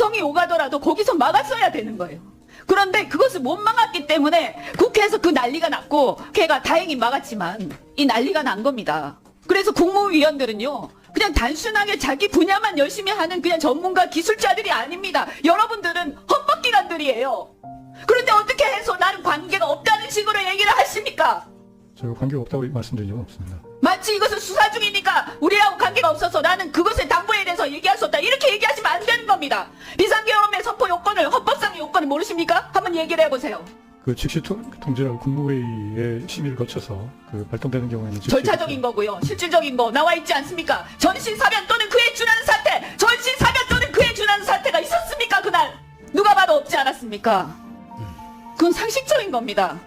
성이 오가더라도 거기서 막았어야 되는 거예요. 그런데 그것을 못 막았기 때문에 국회에서 그 난리가 났고 걔가 다행히 막았지만 이 난리가 난 겁니다. 그래서 국무위원들은요. 그냥 단순하게 자기 분야만 열심히 하는 그냥 전문가 기술자들이 아닙니다. 여러분들은 헌법기관들이에요. 그런데 어떻게 해서 나는 관계가 없다는 식으로 얘기를 하십니까? 저희가 관계가 없다고 말씀드린 적은 없습니다. 마치 이것은 수사 중이니까 우리하고 관계가 없어서 겁니다. 비상계엄의 선포 요건을 헌법상의 요건을 모르십니까? 한번 얘기를 해보세요. 그 즉시 통- 통지라고 국무회의의 심의를 거쳐서 그 발동되는 경우에는 즉시 절차적인 거고요. 실질적인 거 나와 있지 않습니까? 전신 사변 또는 그에 준하는 사태, 전신 사변 또는 그에 준하는 사태가 있었습니까 그날? 누가 봐도 없지 않았습니까? 그건 상식적인 겁니다.